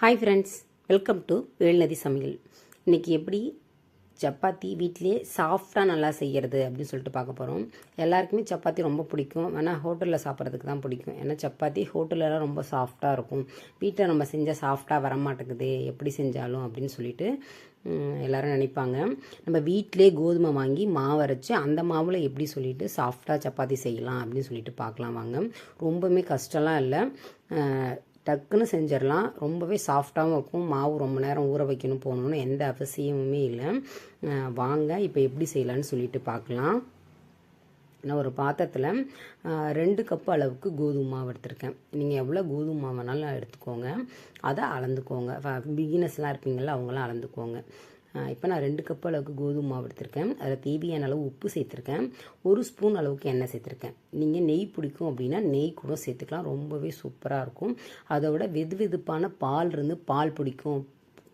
Hi friends welcome to Velnathi சமையல் இன்றைக்கி எப்படி சப்பாத்தி வீட்டிலே சாஃப்டாக நல்லா செய்கிறது அப்படின்னு சொல்லிட்டு பார்க்க போகிறோம் எல்லாருக்குமே சப்பாத்தி ரொம்ப பிடிக்கும். வேணால் ஹோட்டலில் சாப்பிட்றதுக்கு தான் பிடிக்கும். ஏன்னா சப்பாத்தி ஹோட்டலெலாம் ரொம்ப சாஃப்டாக இருக்கும். வீட்டில் நம்ம செஞ்சால் சாஃப்டாக வர மாட்டேங்குது எப்படி செஞ்சாலும் அப்படின்னு சொல்லிட்டு எல்லோரும் நினைப்பாங்க. நம்ம வீட்டிலே கோதுமை வாங்கி மாவு அரைச்சி அந்த மாவில் எப்படி சொல்லிட்டு சாஃப்டாக சப்பாத்தி செய்யலாம் அப்படின்னு சொல்லிட்டு பார்க்கலாம் வாங்க. ரொம்பவுமே கஷ்டம்லாம் இல்லை. டக்குன்னு செஞ்சிடலாம். ரொம்பவே சாஃப்டாகவும் இருக்கும். மாவு ரொம்ப நேரம் ஊற வைக்கணும் போகணுன்னு எந்த அவசியமுமே இல்லை. வாங்க இப்போ எப்படி செய்யலான்னு சொல்லிட்டு பார்க்கலாம். நான் ஒரு பாத்திரத்தில் ரெண்டு கப் அளவுக்கு கோதுமை மாவு எடுத்திருக்கேன். நீங்கள் எவ்வளோ கோதுமை மாவு வேணாலும் எடுத்துக்கோங்க. அதை அளந்துக்கோங்க. பிகினஸ்லாம் இருப்பீங்கள்ல அவங்களாம் அளந்துக்கோங்க. இப்போ நான் ரெண்டு கப் அளவுக்கு கோதுமை மாவு எடுத்திருக்கேன். அதில் தேவையான அளவு உப்பு சேர்த்துருக்கேன். ஒரு ஸ்பூன் அளவுக்கு எண்ணெய் சேர்த்துருக்கேன். நீங்கள் நெய் பிடிக்கும் அப்படின்னா நெய் கூட சேர்த்துக்கலாம். ரொம்பவே சூப்பராக இருக்கும். அதோட வெது வெதுப்பான பால் இருந்து பால் பிடிக்கும்.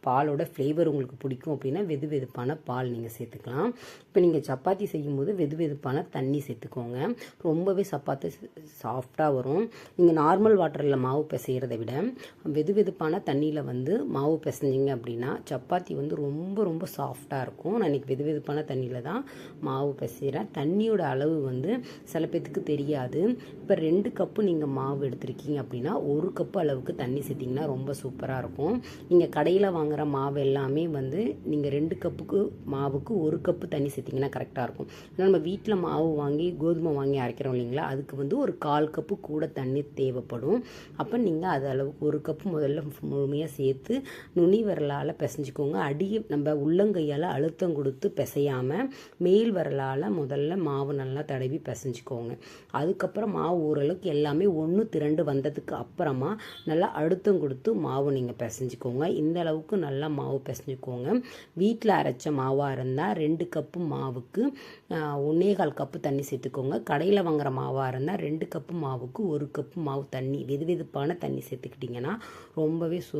பாலோட ஃப்ளேவர் உங்களுக்கு பிடிக்கும் அப்படின்னா வெது வெதுப்பான பால் நீங்கள் சேர்த்துக்கலாம். இப்போ நீங்கள் சப்பாத்தி செய்யும்போது வெது வெதுப்பான தண்ணி சேர்த்துக்கோங்க. ரொம்பவே சப்பாத்தி சாஃப்டாக வரும். நீங்கள் நார்மல் வாட்டரில் மாவு பிசைகிறத விட வெது வெதுப்பான தண்ணியில் வந்து மாவு பிசைஞ்சிங்க அப்படின்னா சப்பாத்தி வந்து ரொம்ப ரொம்ப சாஃப்டாக இருக்கும். நான் இன்றைக்கி வெது வெதுப்பான தண்ணியில் தான் மாவு பிசைகிறேன் தண்ணியோட அளவு வந்து சில பேத்துக்கு தெரியாது. இப்போ ரெண்டு கப்பு நீங்கள் மாவு எடுத்திருக்கீங்க அப்படின்னா ஒரு கப்பு அளவுக்கு தண்ணி சேர்த்திங்கன்னா ரொம்ப சூப்பராக இருக்கும். நீங்கள் கடையில் வாங்க வாங்குகிற மாவு எல்லாமே வந்து நீங்கள் ரெண்டு கப்புக்கு மாவுக்கு ஒரு கப்பு தண்ணி சேர்த்திங்கன்னா கரெக்டாக இருக்கும். ஏன்னா நம்ம வீட்டில் மாவு வாங்கி கோதுமை வாங்கி அரைக்கிறோம் இல்லைங்களா? அதுக்கு வந்து ஒரு கால் கப்பு கூட தண்ணி தேவைப்படும். அப்போ நீங்கள் அது அளவுக்கு ஒரு கப்பு முதல்ல முழுமையாக சேர்த்து நுனி விரலால் பிசைஞ்சுக்கோங்க. அடியை நம்ம உள்ளங்கையால் அழுத்தம் கொடுத்து பிசையாமல் மேல் விரலால் முதல்ல மாவு நல்லா தடவி பிசைஞ்சுக்கோங்க. அதுக்கப்புறம் மாவு ஓரளவுக்கு எல்லாமே ஒன்று திரண்டு வந்ததுக்கு அப்புறமா நல்லா அழுத்தம் கொடுத்து மாவு நீங்கள் பிசைஞ்சுக்கோங்க. இந்த அளவுக்கு நல்லா மாவு பிசைஞ்சுக்கோங்க. வீட்டில் அரைச்ச மாவாக இருந்தால் ரெண்டு கப்பு மாவுக்கு ஒன்னேகால் கால் கப்பு தண்ணி சேர்த்துக்கோங்க. கடையில் வாங்குற மாவாக இருந்தால் ரெண்டு கப்பு மாவுக்கு ஒரு கப்பு மாவு தண்ணி வெது வெதுப்பான தண்ணி சேர்த்துக்கிட்டிங்கன்னா ரொம்பவே சு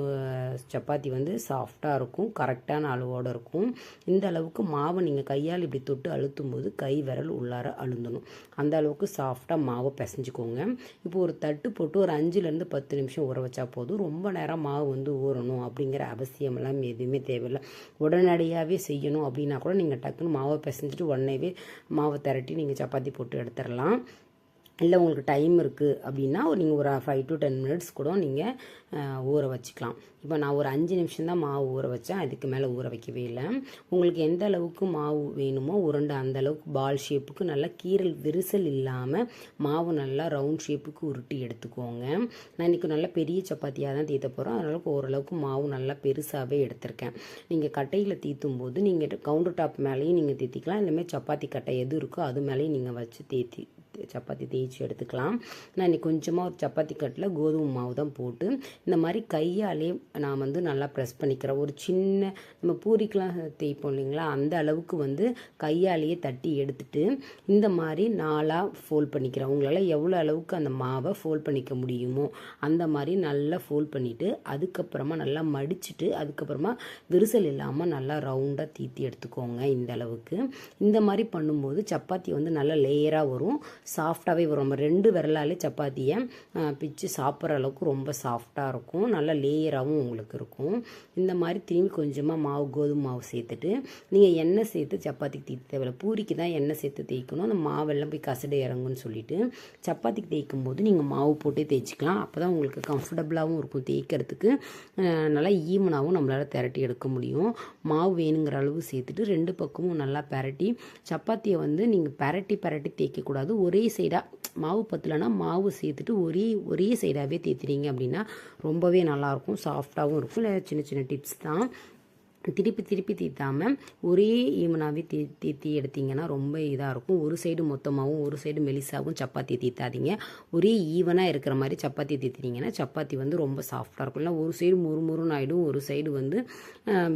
சப்பாத்தி வந்து சாஃப்டாக இருக்கும் கரெக்டான அளவோடு இருக்கும். இந்த அளவுக்கு மாவை நீங்கள் கையால் இப்படி தொட்டு அழுத்தும் போது கை விரல் உள்ளார அழுந்தணும். அந்த அளவுக்கு சாஃப்டாக மாவை பிசைஞ்சுக்கோங்க. இப்போ ஒரு தட்டு போட்டு ஒரு அஞ்சுலேருந்து பத்து நிமிஷம் ஊற வச்சா போதும். ரொம்ப நேரம் மாவு வந்து ஊறணும் அப்படிங்கிற அவசியம் அவசியமெல்லாம் எதுவுமே தேவையில்லை. உடனடியாகவே செய்யணும் அப்படின்னா கூட நீங்கள் டக்குன்னு மாவை பிசைஞ்சிட்டு உடனேவே மாவை திரட்டி நீங்கள் சப்பாத்தி போட்டு எடுத்துடலாம். இல்லை உங்களுக்கு டைம் இருக்குது அப்படின்னா நீங்கள் ஒரு ஃபைவ் டு டென் மினிட்ஸ் கூட நீங்கள் ஊற வச்சுக்கலாம். இப்போ நான் ஒரு அஞ்சு நிமிஷம் தான் மாவு ஊற வச்சேன். அதுக்கு மேலே ஊற வைக்கவே இல்லை. உங்களுக்கு எந்த அளவுக்கு மாவு வேணுமோ உருண்டை அந்த அளவுக்கு பால் ஷேப்புக்கு நல்லா கீரல் விரிசல் இல்லாமல் மாவு நல்லா ரவுண்ட் ஷேப்புக்கு உருட்டி எடுத்துக்கோங்க. நான் இன்றைக்கி நல்லா பெரிய சப்பாத்தியாக தான் தீத்த போகிறோம் அதனால ஓரளவுக்கு மாவு நல்லா பெருசாகவே எடுத்திருக்கேன். நீங்கள் கட்டையில் தீத்தும் போது நீங்கள் கவுண்டர் டாப் மேலேயும் நீங்கள் தீத்திக்கலாம். இனிமேல் சப்பாத்தி கட்டை எது இருக்கோ அது மேலேயும் நீங்கள் வச்சு தேத்தி சப்பாத்தி தேய்ச்சி எடுத்துக்கலாம். நான் இன்னைக்கு கொஞ்சமாக ஒரு சப்பாத்தி கட்டில் கோதுமை மாவு தான் போட்டு இந்த மாதிரி கையாலே நான் வந்து நல்லா ப்ரெஸ் பண்ணிக்கிறேன். ஒரு சின்ன நம்ம பூரிக்கெலாம் தேய்ப்போம் இல்லைங்களா? அந்த அளவுக்கு வந்து கையாலேயே தட்டி எடுத்துட்டு இந்த மாதிரி நாளாக ஃபோல்ட் பண்ணிக்கிறேன். உங்களால் எவ்வளோ அளவுக்கு அந்த மாவை ஃபோல்ட் பண்ணிக்க முடியுமோ அந்த மாதிரி நல்லா ஃபோல்ட் பண்ணிவிட்டு அதுக்கப்புறமா நல்லா மடிச்சுட்டு அதுக்கப்புறமா விரிசல் இல்லாமல் நல்லா ரவுண்டாக தீத்தி எடுத்துக்கோங்க இந்த அளவுக்கு. இந்த மாதிரி பண்ணும்போது சப்பாத்தி வந்து நல்லா லேயராக வரும். சாஃப்டாகவே வரும். நம்ம ரெண்டு விரலாலே சப்பாத்தியை பிச்சு சாப்பிட்ற அளவுக்கு ரொம்ப சாஃப்டாக இருக்கும். நல்லா லேயராகவும் உங்களுக்கு இருக்கும். இந்த மாதிரி திரும்பி கொஞ்சமாக மாவு கோதுமை மாவு சேர்த்துட்டு நீங்கள் எண்ணெய் சேர்த்து சப்பாத்திக்கு தேய்க்க தேவையில்ல. பூரிக்கு தான் எண்ணெய் சேர்த்து தேய்க்கணும். அந்த மாவெல்லாம் போய் கசடு இறங்குன்னு சொல்லிட்டு சப்பாத்திக்கு தேய்க்கும் போது நீங்கள் மாவு போட்டே தேய்ச்சிக்கலாம். அப்போ தான் உங்களுக்கு கம்ஃபர்டபுளாகவும் இருக்கும் தேய்க்கிறதுக்கு. நல்லா ஈவனாகவும் நம்மளால் திரட்டி எடுக்க முடியும். மாவு வேணுங்கிற அளவு சேர்த்துட்டு ரெண்டு பக்கமும் நல்லா பரட்டி சப்பாத்தியை வந்து நீங்கள் பரட்டி பரட்டி தேய்க்கக்கூடாது. ஒரு ஒரே சைடாக மாவு பத்தலைன்னா மாவு சேர்த்துட்டு ஒரே ஒரே சைடாகவே தேய்த்துறீங்க அப்படின்னா ரொம்பவே நல்லாயிருக்கும் சாஃப்டாகவும் இருக்கும். இல்லை சின்ன சின்ன டிப்ஸ் தான். திருப்பி திருப்பி தீத்தாமல் ஒரே ஈவனாகவே தீ தீத்தி எடுத்தீங்கன்னா ரொம்ப இதாக இருக்கும். ஒரு சைடு மொத்தமாகவும் ஒரு சைடு மெலிசாகவும் சப்பாத்தி தீத்தாதீங்க. ஒரே ஈவனாக இருக்கிற மாதிரி சப்பாத்தி தீத்தினீங்கன்னா சப்பாத்தி வந்து ரொம்ப சாஃப்டாக இருக்கும். இல்லை ஒரு சைடு முறு முறுன்னு ஆகிடும் ஒரு சைடு வந்து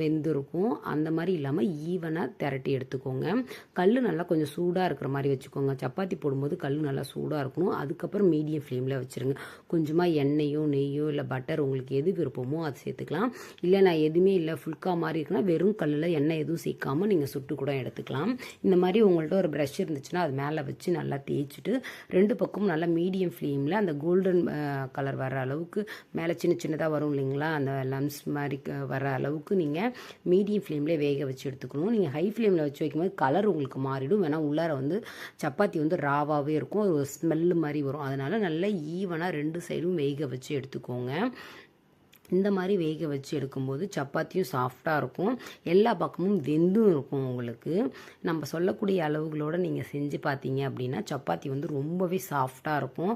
வெந்திருக்கும். அந்த மாதிரி இல்லாமல் ஈவனாக திரட்டி எடுத்துக்கோங்க. கல் நல்லா கொஞ்சம் சூடாக இருக்கிற மாதிரி வச்சுக்கோங்க. சப்பாத்தி போடும்போது கல் நல்லா சூடாக இருக்கணும். அதுக்கப்புறம் மீடியம் ஃப்ளேமில் வச்சுருங்க. கொஞ்சமாக எண்ணெயோ நெய்யோ இல்லை பட்டர் உங்களுக்கு எது விருப்பமோ அது சேர்த்துக்கலாம். இல்லை நான் எதுவுமே இல்லை ஃபுல்கா மாதிரி இருக்குன்னா வெறும் கல்லில் எண்ணெய் எதுவும் சேர்க்காமல் நீங்கள் சுட்டு கூட எடுத்துக்கலாம். இந்த மாதிரி உங்கள்கிட்ட ஒரு ப்ரஷ் இருந்துச்சுன்னா அது மேலே வச்சு நல்லா தேய்ச்சிட்டு ரெண்டு பக்கமும் நல்லா மீடியம் ஃப்ளேமில் அந்த கோல்டன் கலர் வர அளவுக்கு மேலே சின்ன சின்னதாக வரும் இல்லைங்களா? அந்த லம்ஸ் மாதிரி வர அளவுக்கு நீங்கள் மீடியம் ஃப்ளேம்லேயே வேக வச்சு எடுத்துக்கணும். நீங்கள் ஹை ஃப்ளேமில் வச்சு வைக்கும்போது கலர் உங்களுக்கு மாறிடும். வேணால் உள்ளார வந்து சப்பாத்தி வந்து ராவாகவே இருக்கும். ஒரு ஸ்மெல்லு மாதிரி வரும். அதனால் நல்லா ஈவனாக ரெண்டு சைடும் வேக வச்சு எடுத்துக்கோங்க. இந்த மாதிரி வேக வச்சு எடுக்கும்போது சப்பாத்தியும் சாஃப்டாக இருக்கும். எல்லா பக்கமும் வெந்தும் இருக்கும் உங்களுக்கு. நம்ம சொல்லக்கூடிய அளவுகளோடு நீங்கள் செஞ்சு பார்த்தீங்க அப்படின்னா சப்பாத்தி வந்து ரொம்பவே சாஃப்டாக இருக்கும்.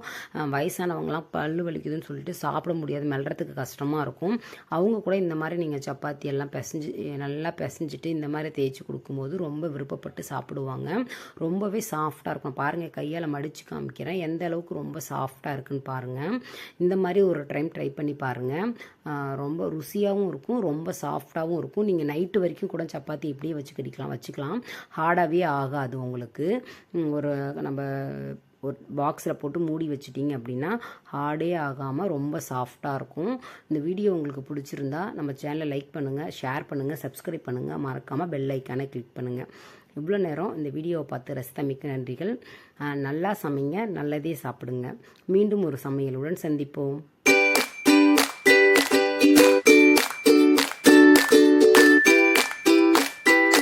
வயசானவங்களாம் பல் பல்லு வலிக்குதுன்னு சொல்லிட்டு சாப்பிட முடியாது. மெல்றதுக்கு கஷ்டமாக இருக்கும். அவங்க கூட இந்த மாதிரி நீங்கள் சப்பாத்தி எல்லாம் பிசைஞ்சு நல்லா பிசைஞ்சிட்டு இந்த மாதிரி தேய்ச்சி கொடுக்கும்போது ரொம்ப விருப்பப்பட்டு சாப்பிடுவாங்க. ரொம்பவே சாஃப்டாக இருக்கும். பாருங்கள் கையால் மடித்து காமிக்கிறேன். எந்த அளவுக்கு ரொம்ப சாஃப்டாக இருக்குன்னு பாருங்கள் இந்த மாதிரி ஒரு டைம் ட்ரை பண்ணி பாருங்கள் ரொம்ப ருசியாகவும் இருக்கும் ரொம்ப சாஃப்டாகவும் இருக்கும். நீங்கள் நைட்டு வரைக்கும் கூட சப்பாத்தி இப்படியே வச்சு கடிக்கலாம் வச்சுக்கலாம். ஹார்டாகவே ஆகாது உங்களுக்கு. ஒரு நம்ம ஒரு பாக்ஸில் போட்டு மூடி வச்சிட்டிங்க அப்படின்னா ஹார்டே ஆகாமல் ரொம்ப சாஃப்டாக இருக்கும். இந்த வீடியோ உங்களுக்கு பிடிச்சிருந்தா நம்ம சேனலை லைக் பண்ணுங்கள் ஷேர் பண்ணுங்கள் சப்ஸ்கிரைப் பண்ணுங்கள் மறக்காமல் பெல் ஐக்கானை கிளிக் பண்ணுங்கள் இவ்வளோ நேரம் இந்த வீடியோவை பார்த்து ரசித்தமிக்க நன்றிகள். நல்லா சமைங்க நல்லதே சாப்பிடுங்க. மீண்டும் ஒரு சமையலுடன் சந்திப்போம்.